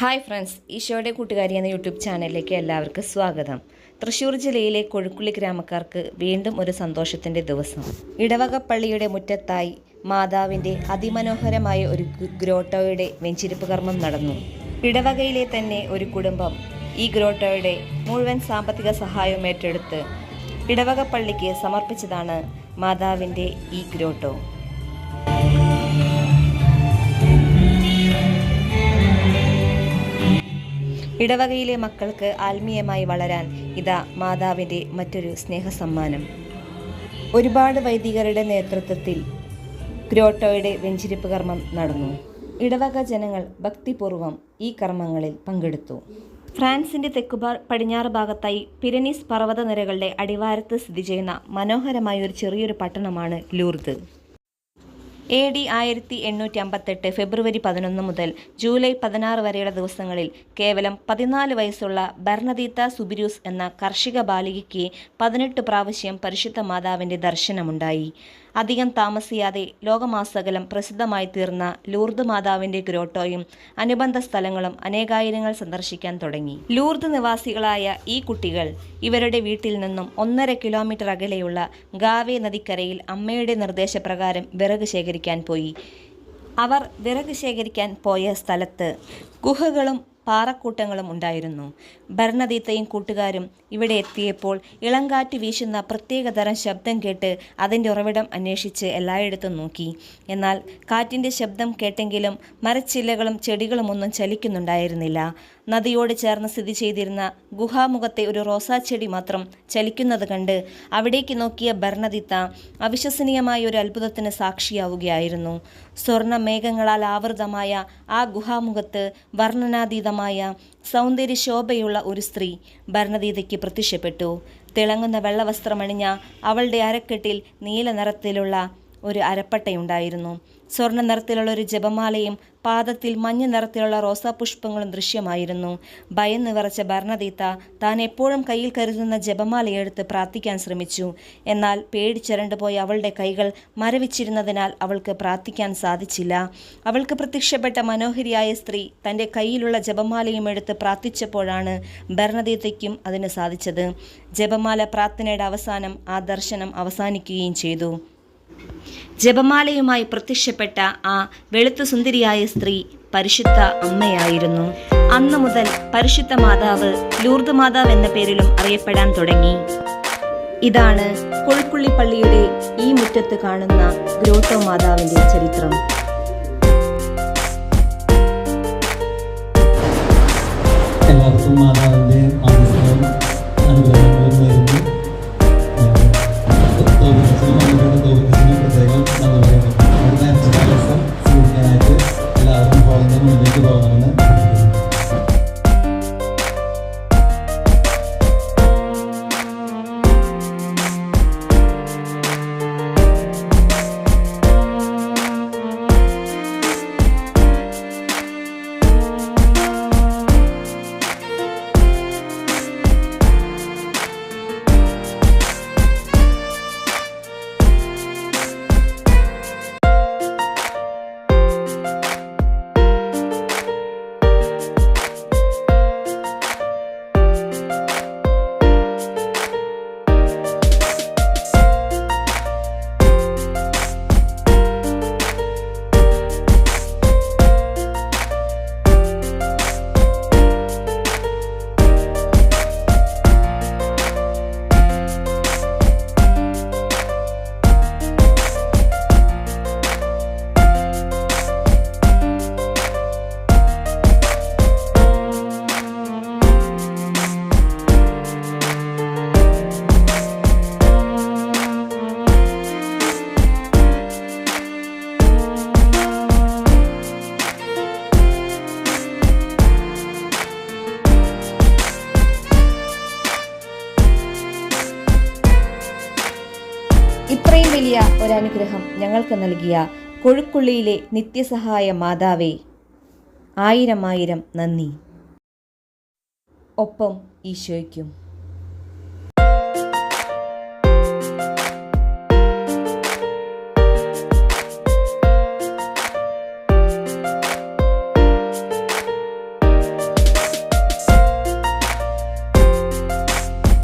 Hi friends ഈശോയുടെ കൂട്ടുകാരി എന്ന യൂട്യൂബ് ചാനലിലേക്ക് എല്ലാവർക്കും സ്വാഗതം. തൃശ്ശൂർ ജില്ലയിലെ കൊഴുക്കുള്ളി ഗ്രാമക്കാർക്ക് വീണ്ടും ഒരു സന്തോഷത്തിന്റെ ദിവസം. ഇടവകപ്പള്ളിയുടെ മുറ്റത്തായി മാതാവിന്റെ അതിമനോഹരമായ ഒരു ഗ്രോട്ടോയുടെ വെഞ്ചിരിപ്പ് കർമ്മം നടന്നു. ഇടവകയിലെ തന്നെ ഒരു കുടുംബം ഈ ഗ്രോട്ടോയുടെ മുഴുവൻ സാമ്പത്തിക സഹായവും ഏറ്റെടുത്ത് ഇടവകപ്പള്ളിക്ക് സമർപ്പിച്ചതാണ് മാതാവിന്റെ ഈ ഗ്രോട്ടോ. ഇടവകയിലെ മക്കൾക്ക് ആത്മീയമായി വളരാൻ ഇതാ മാതാവിന്റെ മറ്റൊരു സ്നേഹസമ്മാനം. ഒരുപാട് വൈദികരുടെ നേതൃത്വത്തിൽ ക്രോട്ടോയുടെ വെഞ്ചിരിപ്പ് കർമ്മം നടന്നു. ഇടവക ജനങ്ങൾ ഭക്തിപൂർവം ഈ കർമ്മങ്ങളിൽ പങ്കെടുത്തു. ഫ്രാൻസിന്റെ തെക്കുപാർ പടിഞ്ഞാറ് ഭാഗത്തായി പിരനീസ് പർവതനിരകളുടെ അടിവാരത്ത് സ്ഥിതി ചെയ്യുന്ന മനോഹരമായ ഒരു ചെറിയൊരു പട്ടണമാണ് ലൂർദ്. എ ഡി ആയിരത്തി എണ്ണൂറ്റി അമ്പത്തെട്ട് ഫെബ്രുവരി പതിനൊന്ന് മുതൽ ജൂലൈ പതിനാറ് വരെയുള്ള ദിവസങ്ങളിൽ കേവലം പതിനാല് വയസ്സുള്ള ബർണദീത്ത സുബിരൂസ് എന്ന കർഷിക ബാലികയ്ക്ക് പതിനെട്ട് പ്രാവശ്യം പരിശുദ്ധ മാതാവിന്റെ ദർശനമുണ്ടായി. അധികം താമസിയാതെ ലോകമാസകലം പ്രസിദ്ധമായി തീർന്ന ലൂർദ് മാതാവിന്റെ ഗ്രോട്ടോയും അനുബന്ധ സ്ഥലങ്ങളും അനേകായിരങ്ങൾ സന്ദർശിക്കാൻ തുടങ്ങി. ലൂർദ് നിവാസികളായ ഈ കുട്ടികൾ ഇവരുടെ വീട്ടിൽ നിന്നും ഒന്നര കിലോമീറ്റർ അകലെയുള്ള ഗാവെ നദിക്കരയിൽ അമ്മയുടെ നിർദ്ദേശപ്രകാരം വിറക് ശേഖരിക്കാൻ പോയി. അവർ വിറക് ശേഖരിക്കാൻ പോയ സ്ഥലത്ത് ഗുഹകളും പാറക്കൂട്ടങ്ങളും ഉണ്ടായിരുന്നു. ഭരണതീത്തയും കൂട്ടുകാരും ഇവിടെ എത്തിയപ്പോൾ ഇളങ്കാറ്റ് വീശുന്ന പ്രത്യേകതരം ശബ്ദം കേട്ട് അതിന്റെ ഉറവിടം അന്വേഷിച്ച് എല്ലായിടത്തും നോക്കി. എന്നാൽ കാറ്റിന്റെ ശബ്ദം കേട്ടെങ്കിലും മരച്ചില്ലകളും ചെടികളും ഒന്നും ചലിക്കുന്നുണ്ടായിരുന്നില്ല. നദിയോട് ചേർന്ന് സ്ഥിതി ചെയ്തിരുന്ന ഗുഹാമുഖത്തെ ഒരു റോസാച്ചെടി മാത്രം ചലിക്കുന്നത് കണ്ട് അവിടേക്ക് നോക്കിയ ഭരണതിത്ത അവിശ്വസനീയമായ ഒരു അത്ഭുതത്തിന് സാക്ഷിയാവുകയായിരുന്നു. സ്വർണ മേഘങ്ങളാൽ ആവൃതമായ ആ ഗുഹാമുഖത്ത് വർണനാതീതമായ സൗന്ദര്യ ശോഭയുള്ള ഒരു സ്ത്രീ ഭരണദീതയ്ക്ക് പ്രത്യക്ഷപ്പെട്ടു. തിളങ്ങുന്ന വെള്ളവസ്ത്രമണിഞ്ഞ അവളുടെ അരക്കെട്ടിൽ നീല നിറത്തിലുള്ള ഒരു അരപ്പട്ടയുണ്ടായിരുന്നു. സ്വർണ നിറത്തിലുള്ള ഒരു ജപമാലയും പാദത്തിൽ മഞ്ഞ നിറത്തിലുള്ള റോസാപുഷ്പങ്ങളും ദൃശ്യമായിരുന്നു. ഭയന്ന് വിറച്ച ഭരണദീത്ത താൻ എപ്പോഴും കയ്യിൽ കരുതുന്ന ജപമാലയെടുത്ത് പ്രാർത്ഥിക്കാൻ ശ്രമിച്ചു. എന്നാൽ പേടിച്ചിരണ്ടു പോയ അവളുടെ കൈകൾ മരവിച്ചിരുന്നതിനാൽ അവൾക്ക് പ്രാർത്ഥിക്കാൻ സാധിച്ചില്ല. അവൾക്ക് പ്രത്യക്ഷപ്പെട്ട മനോഹരിയായ സ്ത്രീ തന്റെ കയ്യിലുള്ള ജപമാലയും എടുത്ത് പ്രാർത്ഥിച്ചപ്പോഴാണ് ഭരണദീത്തയ്ക്കും അതിന് സാധിച്ചത്. ജപമാല പ്രാർത്ഥനയുടെ അവസാനം ആ ദർശനം അവസാനിക്കുകയും ചെയ്തു. ജപമാലയുമായി പ്രത്യക്ഷപ്പെട്ട ആ വെളുത്തു സുന്ദരിയായ സ്ത്രീ പരിശുദ്ധ അമ്മയായിരുന്നു. അന്നു മുതൽ പരിശുദ്ധ മാതാവ് ലൂർദ് മാതാവ് എന്ന പേരിലും അറിയപ്പെടാൻ തുടങ്ങി. ഇതാണ് കൊഴുക്കുള്ളി പള്ളിയുടെ ഈ മുറ്റത്ത് കാണുന്ന ഗ്രോട്ടോ മാതാവിന്റെ ചരിത്രം. എല്ലാവർക്കും ഇത്രയും വലിയ ഒരനുഗ്രഹം ഞങ്ങൾക്ക് നൽകിയ കൊഴുക്കുള്ളിയിലെ നിത്യസഹായ മാതാവേ ആയിരം ആയിരം നന്ദി. ഒപ്പം ഈശോയ്ക്കും.